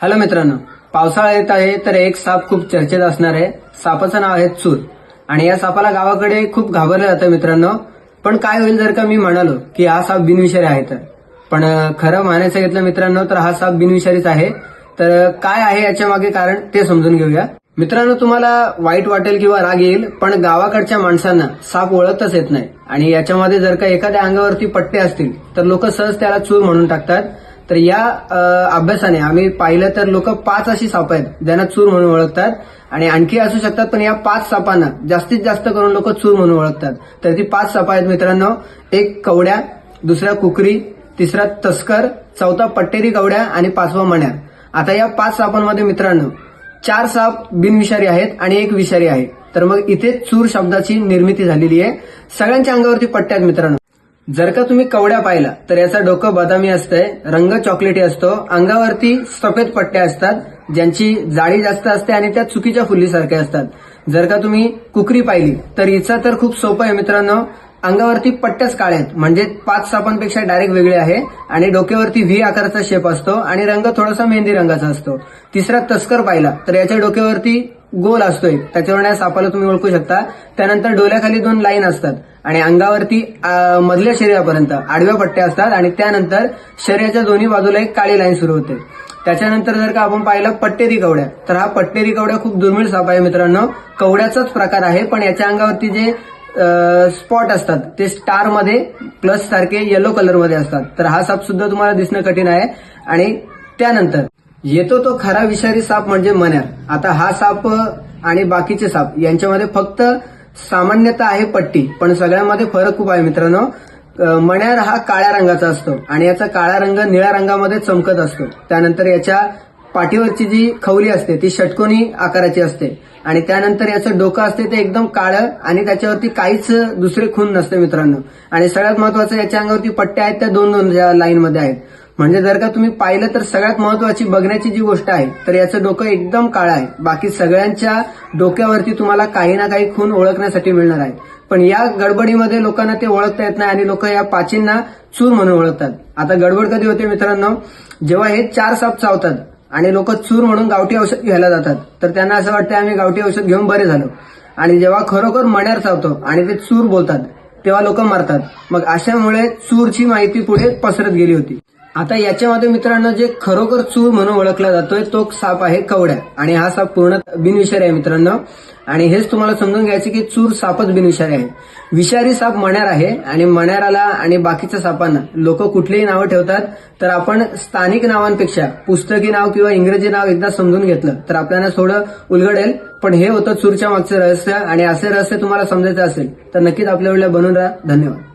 Hello मित्रांनो पावसाळा येत आहे तर एक साप खूप चर्चेत असणार आहे. सापाचं नाव आहे चूर. आणि या सापाला गावाकडे खूप घाबरलं जातं मित्रांनो. पण काय होईल जर का मी म्हणालो की हा साप बिनविषारी आहे तर? पण खरं मानायचं घेतलं मित्रांनो तर हा साप बिनविषारीच आहे. तर काय आहे याच्या मागे कारण ते समजून घेऊया. मित्रांनो तुम्हाला वाईट वाटेल किंवा राग येईल पण गावाकडच्या माणसांना साप ओळखतच येत नाही. आणि याच्यामध्ये जर का एखाद्या अंगावरती पट्टे असतील तर लोक सहज त्याला चूर म्हणून टाकतात. तर या अभ्यासाने आम्ही पाहिलं तर लोक पाच अशी साप आहेत ज्यांना चूर म्हणून ओळखतात. आणि आणखी असू शकतात पण या पाच सापांना जास्तीत जास्त करून लोक चूर म्हणून ओळखतात. तर ती पाच सापा आहेत मित्रांनो. एक कवड्या दुसरा कुकरी तिसरा तस्कर चौथा पट्टेरी कवड्या आणि पाचवा मण्या. आता या पाच सापांमध्ये मित्रांनो चार साप बिनविषारी आहेत आणि एक विषारी आहे. तर मग इथे चूर शब्दाची निर्मिती झालेली आहे. सगळ्यांच्या अंगावरती पट्ट्यात मित्रांनो. जर का तुम्ही कवड्या पाहिला तर याचा डोकं बदामी असतंय रंग चॉकलेटी असतो अंगावरती सफेद पट्ट्या असतात ज्यांची जाळी जास्त असते आणि त्या चुकीच्या फुल्लीसारख्या असतात. जर का तुम्ही कुकरी पाहिली तर हिचा तर खूप सोपं आहे मित्रांनो. अंगावरती पट्ट्याच काळ्या आहेत. म्हणजे पाच सापांपेक्षा डायरेक्ट वेगळे आहे आणि डोक्यावरती व्ही आकाराचा शेप असतो आणि रंग थोडासा मेहंदी रंगाचा असतो. तिसरा तस्कर पाहिला तर याच्या डोक्यावरती गोल असतोय. त्याच्यावर या सापाला तुम्ही ओळखू शकता. त्यानंतर डोल्याखाली दोन लाईन असतात आणि अंगावरती मधल्या शरीरापर्यंत आडव्या पट्ट्या असतात आणि त्यानंतर शरीराच्या दोन्ही बाजूला एक काळी लाईन सुरू होते. त्याच्यानंतर जर का आपण पाहिलं पट्टेरी कवड्या तर हा पट्टेरी कवड्या खूप दुर्मिळ साप आहे मित्रांनो. कवड्याचाच प्रकार आहे पण याच्या अंगावरती जे स्पॉट असतात. ते स्टारमध्ये प्लस सारखे येलो कलरमध्ये असतात. तर हा साप सुद्धा तुम्हाला दिसणं कठीण आहे. आणि त्यानंतर येतो तो खरा विषारी साप म्हणजे मण्यार आता हा साप आणि बाकीचे साप यांच्यामध्ये फक्त सामान्यता आहे पट्टी पण सगळ्यामध्ये फरक खूप आहे मित्रांनो. मण्यार हा काळ्या रंगाचा असतो आणि याचा काळा रंग निळ्या रंगामध्ये चमकत असतो. त्यानंतर याच्या पाठीवरची जी खवली असते ती षटकोनी आकाराची असते. आणि त्यानंतर याचं डोकं असते ते एकदम काळं आणि त्याच्यावरती काहीच दुसरे खून नसते मित्रांनो. आणि सगळ्यात महत्वाचं याच्या अंगावरती पट्ट्या आहेत त्या दोन दोन लाईन मध्ये आहेत. म्हणजे जर का तुम्ही पाहिलं तर सगळ्यात महत्वाची बघण्याची जी गोष्ट आहे तर याचं डोकं एकदम काळं आहे. बाकी सगळ्यांच्या डोक्यावरती तुम्हाला काही ना काही खून ओळखण्यासाठी मिळणार आहे. पण या गडबडीमध्ये लोकांना ते ओळखता येत नाही आणि लोक या पाचींना चूर म्हणून ओळखतात. आता गडबड कधी होते मित्रांनो? जेव्हा हे चार साप चावतात आणि लोक चूर म्हणून गावठी औषध घ्यायला जातात. तर त्यांना असं वाटतं आम्ही गावठी औषध घेऊन बरे झालो. आणि जेव्हा खरोखर मण्यार चावतो आणि ते चूर बोलतात तेव्हा लोक मरतात. मग अशामुळे चूरची माहिती पुढे पसरत गेली होती. आता याच्यामध्ये मित्रांनो जे खरोखर चूर म्हणून ओळखला जातोय तो साप आहे कवड्या. आणि हा साप पूर्ण बिनविषारी आहे मित्रांनो. आणि हेच तुम्हाला समजून घ्यायचं की चूर सापच बिनविषारी आहे. विषारी साप मण्यार आहे आणि मण्याराला आणि बाकीच्या सापांना. लोक कुठलीही नावं ठेवतात तर आपण स्थानिक नावांपेक्षा पुस्तकी नाव किंवा इंग्रजी नाव एकदा समजून घेतलं तर आपल्याला थोडं उलगडेल. पण हे होतं चूरच्या मागचं रहस्य आणि असे रहस्य तुम्हाला समजायचं असेल तर नक्कीच आपल्या वेळेला बनवून राहा. धन्यवाद.